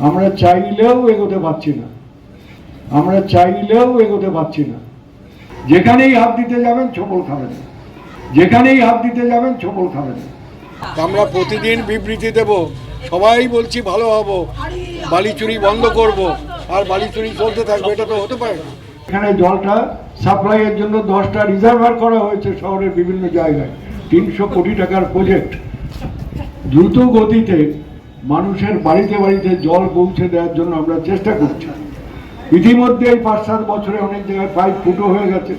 আমরা চাইলেও এগোতে পারছি না। আমরা চাইলেও এগোতে পারছি না। যেখানেই হাত দিতে যাবেন ছবল খাবেন। যেখানেই হাত দিতে যাবেন ছবল খাবেন। আমরা প্রতিদিন বিবৃতি দেব সবাই বলছি ভালো হব বালি চুরি বন্ধ করব আর বালি চুরি চলতে থাকবে এটা তো হতে পারে না। এখানে জলটা সাপ্লাইয়ের জন্য দশটা রিজার্ভার করা হয়েছে শহরের বিভিন্ন জায়গায়। তিনশো কোটি টাকার প্রজেক্ট। দ্রুত গতিতে মানুষের বাড়িতে বাড়িতে জল পৌঁছে দেওয়ার জন্য আমরা চেষ্টা করছি। ইতিমধ্যে এই পাঁচ সাত বছরে অনেক জায়গায় পাইপ ফুটো হয়ে গেছে,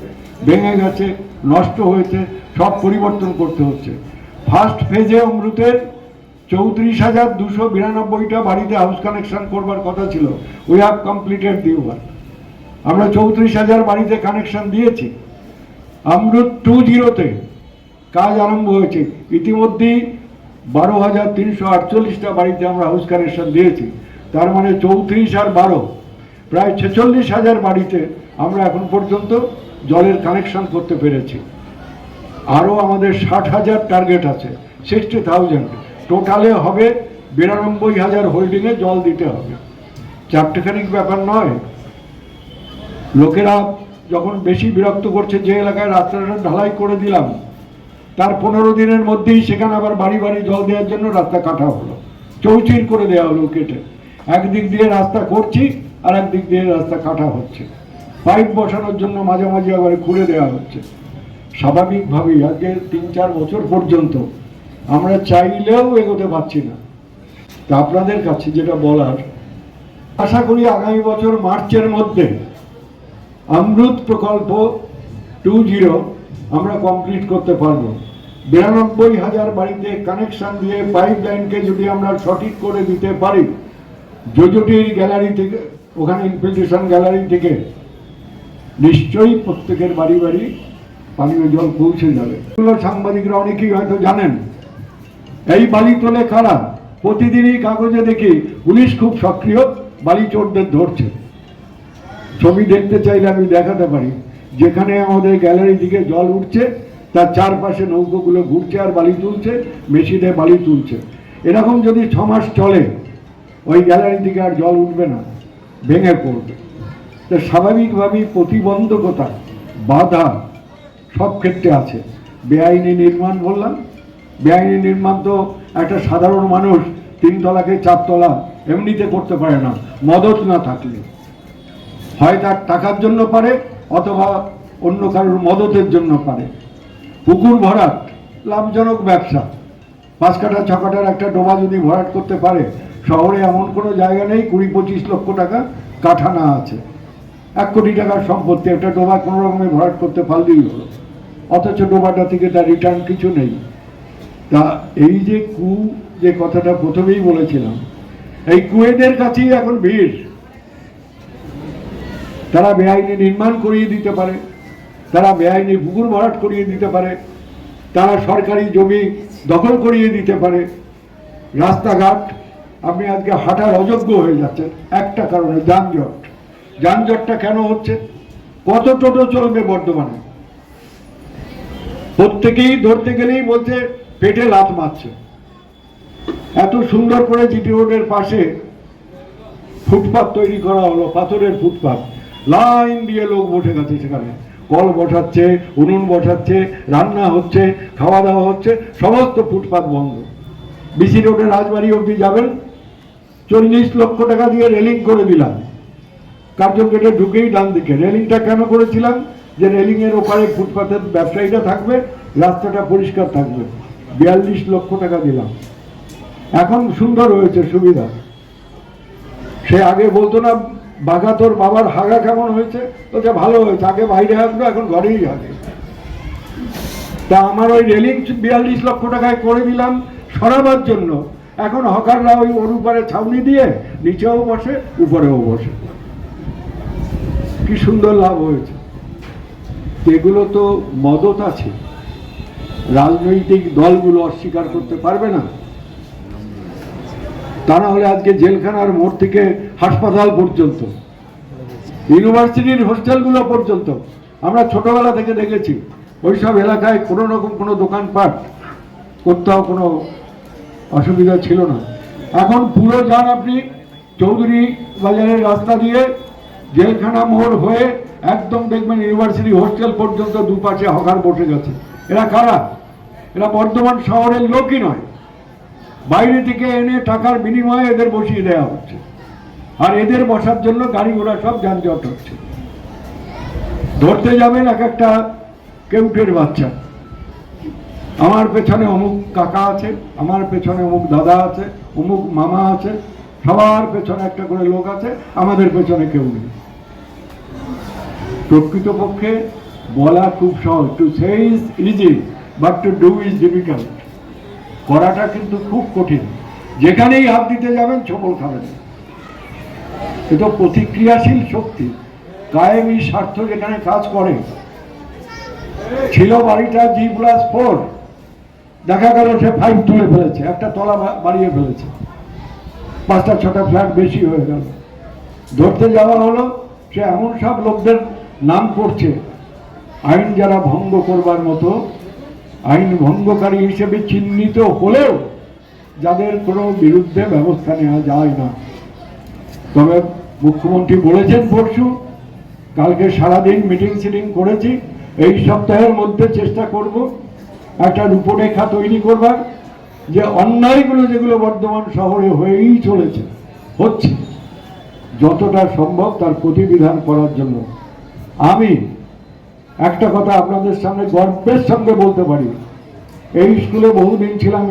ভেঙে গেছে, নষ্ট হয়েছে, সব পরিবর্তন করতে হচ্ছে। ফার্স্ট ফেজে অমৃতের চৌত্রিশ হাজার দুশো বিরানব্বইটা বাড়িতে হাউস কানেকশন করবার কথা ছিল। We have completed the work আমরা চৌত্রিশ হাজার বাড়িতে কানেকশন দিয়েছি। অমৃত টু জিরোতে কাজ আরম্ভ হয়েছে। ইতিমধ্যেই বারো হাজার তিনশো আটচল্লিশটা বাড়িতে আমরা হাউস কানেকশন দিয়েছি। তার মানে চৌত্রিশ আর বারো, প্রায় ছেচল্লিশ হাজার বাড়িতে আমরা এখন পর্যন্ত জলের কানেকশন করতে পেরেছি। আরও আমাদের ষাট হাজার টার্গেট আছে সিক্সটি থাউজেন্ড টোটালে হবে বিরানব্বই হাজার হোল্ডিংয়ে জল দিতে হবে। চারটেখানিক ব্যাপার নয়। লোকেরা যখন বেশি বিরক্ত করছে যে এলাকায় রাস্তাটা ঢালাই করে দিলাম তার পনেরো দিনের মধ্যেই সেখানে আবার বাড়ি বাড়ি জল দেওয়ার জন্য রাস্তা কাটা হলো। চৌচির করে দেওয়া হলো কেটে। একদিক দিয়ে রাস্তা করছি আর একদিক দিয়ে রাস্তা কাটা হচ্ছে। পাইপ বসানোর জন্য মাঝে মাঝে আবার খুলে দেওয়া হচ্ছে। স্বাভাবিকভাবেই আজকে তিন চার বছর পর্যন্ত আমরা চাইলেও এগোতে পারছি না। তা আপনাদের কাছে যেটা বলার, আশা করি আগামী বছর মার্চের মধ্যে অমৃত প্রকল্প টু জিরো আমরা কমপ্লিট করতে পারব। বিরানব্বই হাজার বাড়িতে কানেকশন দিয়ে পাইপ লাইনকে যদি আমরা সঠিক করে দিতে পারি, যোজটির গ্যালারি থেকে, ওখানে ইনফিল্ট্রেশন গ্যালারি থেকে, নিশ্চয়ই প্রত্যেকের বাড়ি বাড়ি পানীয় জল পৌঁছে যাবে। এগুলো সাংবাদিকরা অনেকেই হয়তো জানেন। এই বালি তোলে কারা? প্রতিদিনই কাগজে দেখি পুলিশ খুব সক্রিয়, বালি চোরদের ধরছে। ছবি দেখতে চাইলে আমি দেখাতে পারি। যেখানে আমাদের গ্যালারি দিকে জল উঠছে তার চারপাশে নৌকোগুলো ঘুরছে আর বালি তুলছে, মেশিনে বালি তুলছে। এরকম যদি ছ মাস চলে, ওই গ্যালারি দিকে আর জল উঠবে না, ভেঙে পড়বে। তো স্বাভাবিকভাবেই প্রতিবন্ধকতা, বাধা সব ক্ষেত্রে আছে। বেআইনি নির্মাণ বললাম। বেআইনি নির্মাণ তো একটা সাধারণ মানুষ তিনতলাকে চারতলা এমনিতে করতে পারে না, মদত না থাকলে। হয় তার টাকার জন্য পারে, অথবা অন্য কারোর মদতের জন্য পারে। পুকুর ভরাট লাভজনক ব্যবসা। পাঁচ কাঠা, ছ কাঠার একটা ডোবা যদি ভরাট করতে পারে, শহরে এমন কোনো জায়গা নেই, কুড়ি পঁচিশ লক্ষ টাকা কাঠা না আছে। এক কোটি টাকার সম্পত্তি, একটা ডোবা কোনো রকমে ভরাট করতে পারলেই হলো। অথচ ডোবাটা থেকে তার রিটার্ন কিছু নেই। তা এই যে কু, যে কথাটা প্রথমেই বলেছিলাম, এই কুয়েদের কাছেই এখন ভিড়। তারা বেআইনি নির্মাণ করিয়ে দিতে পারে। তারা বেআইনি পুকুর ভরাট করিয়ে দিতে পারে, তারা সরকারি জমি দখল করিয়ে দিতে পারে। রাস্তাঘাট, আপনি আজকে হাঁটার অযোগ্য হয়ে যাচ্ছেন, একটা কারণে যানজট। যানজটটা কেন হচ্ছে? কত টোটো চলবে বর্ধমানে? প্রত্যেকেই ধরতে গেলেই বলছে, পেটে লাত মারছে। এত সুন্দর করে জিটি রোডের পাশে ফুটপাত তৈরি করা হলো, পাথরের ফুটপাত। লাইন দিয়ে লোক বসে গেছে সেখানে। কল বসাচ্ছে, উনুন বসাচ্ছে, রান্না হচ্ছে খাওয়া দাওয়া হচ্ছে, সমস্ত ফুটপাত বন্ধ। বিসি রোডে রাজবাড়ি অবধি যাবেন, চল্লিশ লক্ষ টাকা দিয়ে রেলিং করে দিলাম। কার্জন গেটে ঢুকেই ডান দিকে। রেলিংটা কেন করেছিলাম? যে রেলিংয়ের ওপারে ফুটপাতের ব্যবসায়ীটা থাকবে, রাস্তাটা পরিষ্কার থাকবে। বিয়াল্লিশ লক্ষ টাকা দিলাম। এখন সুন্দর হয়েছে সুবিধা। সে আগে বলতো না বাঘা তোর বাবার হাগা কেমন হয়েছে? বলছে ভালো হয়েছে, আগে বাইরে হাঁকবে এখন ঘরেই হাগে তা আমার ওই রেলিং বিয়াল্লিশ লক্ষ টাকায় করে দিলাম সরাবার জন্য। এখন হকাররা ওই ওর উপরে ছাউনি দিয়ে নিচেও বসে, উপরেও বসে। কি সুন্দর লাভ হয়েছে। এগুলো তো মদত আছে। রাজনৈতিক দলগুলো অস্বীকার করতে পারবে না। তা না হলে আজকে জেলখানার মোড় থেকে হাসপাতাল পর্যন্ত। ইউনিভার্সিটির হোস্টেলগুলো পর্যন্ত। আমরা ছোটবেলা থেকে দেখেছি, ওইসব এলাকায় কোনো রকম কোনো দোকানপাট করতেও কোনো অসুবিধা ছিল না। এখন পুরো যান আপনি চৌধুরী বাজারের রাস্তা দিয়ে জেলখানা মোড় হয়ে একদম দেখবেন ইউনিভার্সিটি হোস্টেল পর্যন্ত দুপাশে হকার বসে গেছে। এরা কারা? এরা বর্ধমান শহরের লোকই নয়। বাইরে থেকে এনে টাকার বিনিময়ে এদের বসিয়ে দেওয়া হচ্ছে। আর এদের বসার জন্য গাড়ি ঘোড়া সব যানজট হচ্ছে। ধরতে যাবেন এক একটা কেউটের বাচ্চা। আমার পেছনে অমুক কাকা আছে, আমার পেছনে অমুক দাদা আছে, অমুক মামা আছে, সবার পেছনে একটা করে লোক আছে, আমাদের পেছনে কেউ নেই। প্রকৃতপক্ষে বলা খুব সহজ to say is easy but to do is difficult করাটা কিন্তু খুব কঠিন। যেখানেই হাত দিতে যাবেন, ছবল খাবেন। এটা প্রতিক্রিয়াশীল শক্তি। কায়েমি স্বার্থ যেখানে কাজ করে। ছিল বাড়িটা জি প্লাস ফোর দেখা গেল সে ফাইভ তুলে ফেলেছে, একটা তলা বাড়িয়ে ফেলেছে। পাঁচটা ছটা ফ্ল্যাট বেশি হয়ে গেল। ধরতে যাওয়া হলো, সে এমন সব লোকদের নাম করছে। আইন যারা ভঙ্গ করবার মতো, আইন ভঙ্গকারী হিসেবে চিহ্নিত হলেও যাদের কোনো বিরুদ্ধে ব্যবস্থা নেওয়া যায় না। তবে মুখ্যমন্ত্রী বলেছেন পরশু, কালকে সারাদিন মিটিং সিটিং করেছি, এই সপ্তাহের মধ্যে চেষ্টা করব একটা রূপরেখা তৈরি করবার, যে অন্যায়গুলো যেগুলো বর্ধমান শহরে হয়েই চলেছে, হচ্ছে, যতটা সম্ভব তার প্রতিবিধান করার জন্য। আমি একটা কথা আপনাদের সামনে গর্বের সঙ্গে বলতে পারি। এই স্কুলে বহুদিন ছিলাম,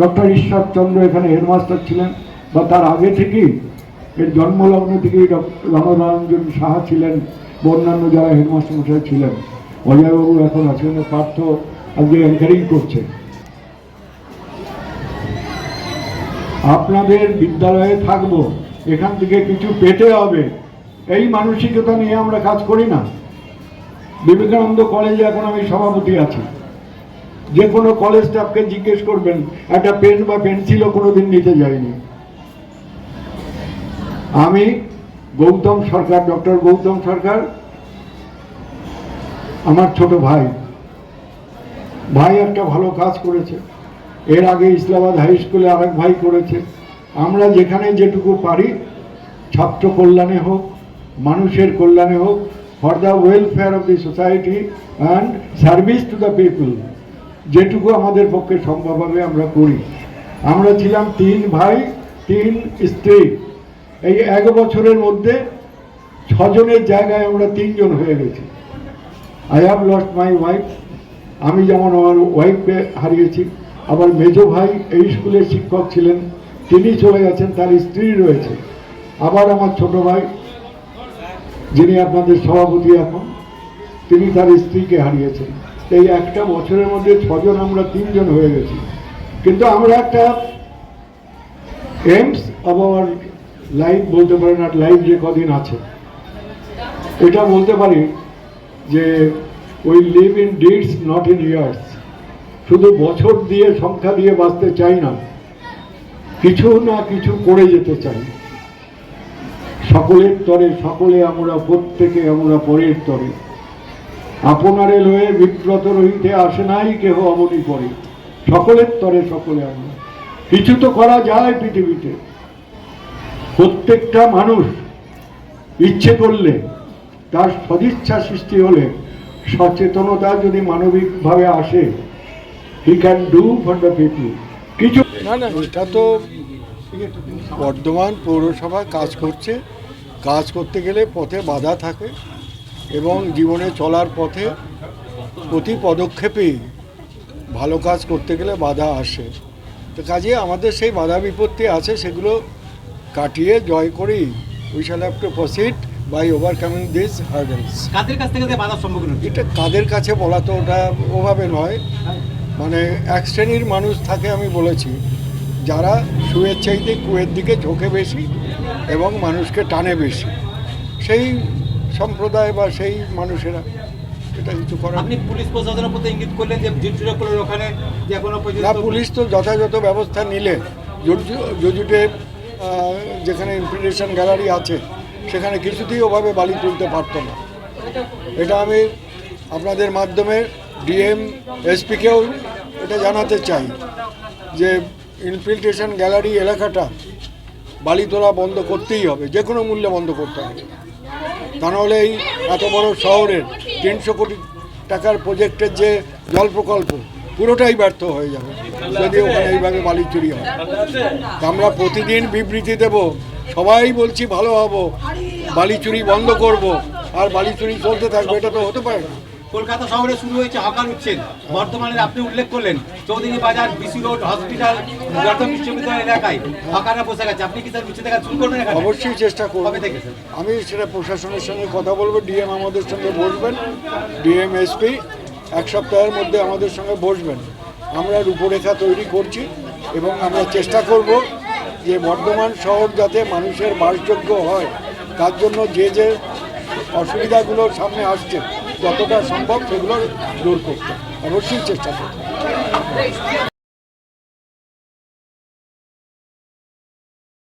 ডক্টর ঈশ্বরচন্দ্র এখানে হেডমাস্টার ছিলেন, বা তার আগে থেকেই এর জন্মলগ্ন থেকেই রণরঞ্জন সাহা ছিলেন অন্যান্য যারা হেডমাস্টার মশাই ছিলেন। অজয়বাবু এখন আছেন পার্থ আজকে অ্যাঙ্কারিং করছে। আপনাদের বিদ্যালয়ে থাকব, এখান থেকে কিছু পেতে হবে। এই মানসিকতা নিয়ে আমরা কাজ করি না। বিবেকানন্দ কলেজে এখন আমি সভাপতি আছি। যে কোনো কলেজ স্টাফকে জিজ্ঞেস করবেন, একটা পেন বা পেন্সিলও কোনোদিন নিতে যাইনি আমি গৌতম সরকার, ডক্টর গৌতম সরকার, আমার ছোট ভাই। ভাই একটা ভালো কাজ করেছে। এর আগে ইসলামাবাদ হাই স্কুলে আরেক ভাই করেছে। আমরা যেখানে যেটুকু পারি, ছাত্র কল্যাণে হোক, মানুষের কল্যাণে হোক for the welfare of the society and service to the people যেটুকু আমাদের পক্ষে সম্ভব হবে আমরা করি। আমরা ছিলাম তিন ভাই, তিন স্ত্রী। এই এক বছরের মধ্যে ছজনের জায়গায় আমরা তিনজন হয়ে গেছি। I have lost my wife আমি যেমন আমার ওয়াইফকে হারিয়েছি আবার মেজো ভাই এই স্কুলের শিক্ষক ছিলেন, তিনি চলে গেছেন, তার স্ত্রী রয়েছে। আবার আমার ছোট ভাই, যিনি আপনাদের সভাপতি এখন, তিনি তার স্ত্রীকে হারিয়েছেন। এই একটা বছরের মধ্যে ছজন আমরা তিনজন হয়ে গেছি। কিন্তু আমরা একটা এমস আবার লাইফ বলতে পারেন আর লাইফ যে কদিন আছে। এটা বলতে পারি যে we live in deeds not in years শুধু বছর দিয়ে, সংখ্যা দিয়ে বাঁচতে চাই না, কিছু না কিছু করে যেতে চাই। সকলের তরে, সকলে আমরা, প্রত্যেকে আমরা পরের তরে। আপনারে লয়ে বিব্রত রহিতে আসে নাই কেহ অমনি করে সকলের তরে, সকলে আমরা। কিছু তো করা যায় পৃথিবীতে। প্রত্যেকটা মানুষ ইচ্ছে করলে তার সদিচ্ছা সৃষ্টি হলে সচেতনতা যদি মানবিকভাবে আসে he can do for the people কিছু না না, এটা তো বর্ধমান পৌরসভা কাজ করছে। কাজ করতে গেলে পথে বাধা থাকে এবং জীবনে চলার পথে প্রতি পদক্ষেপেই ভালো কাজ করতে গেলে বাধা আসে। তো কাজে আমাদের সেই বাধা বিপত্তি আছে, সেগুলো কাটিয়ে জয় করেই we shall have to proceed by overcoming this hurdles কাদের কাছ থেকে বাধার সম্মুখীন হচ্ছে এটা কাদের কাছে বলা তো ওটা ওভাবে নয়। মানে এক শ্রেণির মানুষ থাকে আমি বলেছি। যারা সুয়ের চাইতে কুয়ের দিকে ঝোঁকে বেশি এবং মানুষকে টানে বেশি। সেই সম্প্রদায় বা সেই মানুষেরা এটা কিছু করার আপনি পুলিশ প্রশাসনের প্রতি ইঙ্গিত করলেন যে জিটুরাকুলের ওখানে যে এখনও না পুলিশ তো যথাযথ ব্যবস্থা নিলে। আহ, যেখানে ইনফিল্ট্রেশন গ্যালারি আছে, সেখানে কিছুতেই ওভাবে বালি তুলতে পারতো না। এটা আমি আপনাদের মাধ্যমে ডিএম, এসপিকেও এটা জানাতে চাই যে ইনফিল্ট্রেশন গ্যালারি এলাকাটা বালি তোলা বন্ধ করতেই হবে, যে কোনো মূল্যে বন্ধ করতে হবে। তা নাহলে এই এত বড় শহরের তিনশো কোটি টাকার প্রজেক্টের যে জল প্রকল্প পুরোটাই ব্যর্থ হয়ে যাবে যদি ওখানে এইভাবে বালি চুরি হয়। আমরা প্রতিদিন বিবৃতি দেব সবাই বলছি ভালো হব বালি চুরি বন্ধ করব আর বালি চুরি চলতে থাকবে এটা তো হতে পারে না। কলকাতা শহরে শুরু হয়েছে হকার উচ্ছেদ। বর্তমানে আপনি উল্লেখ করলেন চৌধুরী বাজার বিসি রোড হসপিটাল গৌতম বিশ্ববিদ্যালয় এলাকায় হকাররা বসে গেছে। আপনি কি স্যার উচ্ছেদ কাজ শুরু করবেন? অবশ্যই চেষ্টা করব। আমি সেটা প্রশাসনের সঙ্গে কথা বলব ডিএম আমাদের সঙ্গে বসবেন ডিএম এসপি এক সপ্তাহের মধ্যে আমাদের সঙ্গে বসবেন। আমরা রূপরেখা তৈরি করছি এবং আমরা চেষ্টা করব যে বর্ধমান শহর যাতে মানুষের বাসযোগ্য হয়, তার জন্য যে যে অসুবিধাগুলো সামনে আসছে, যতটা সম্ভব সেগুলো দূর করতে। অবশ্যই চেষ্টা করব।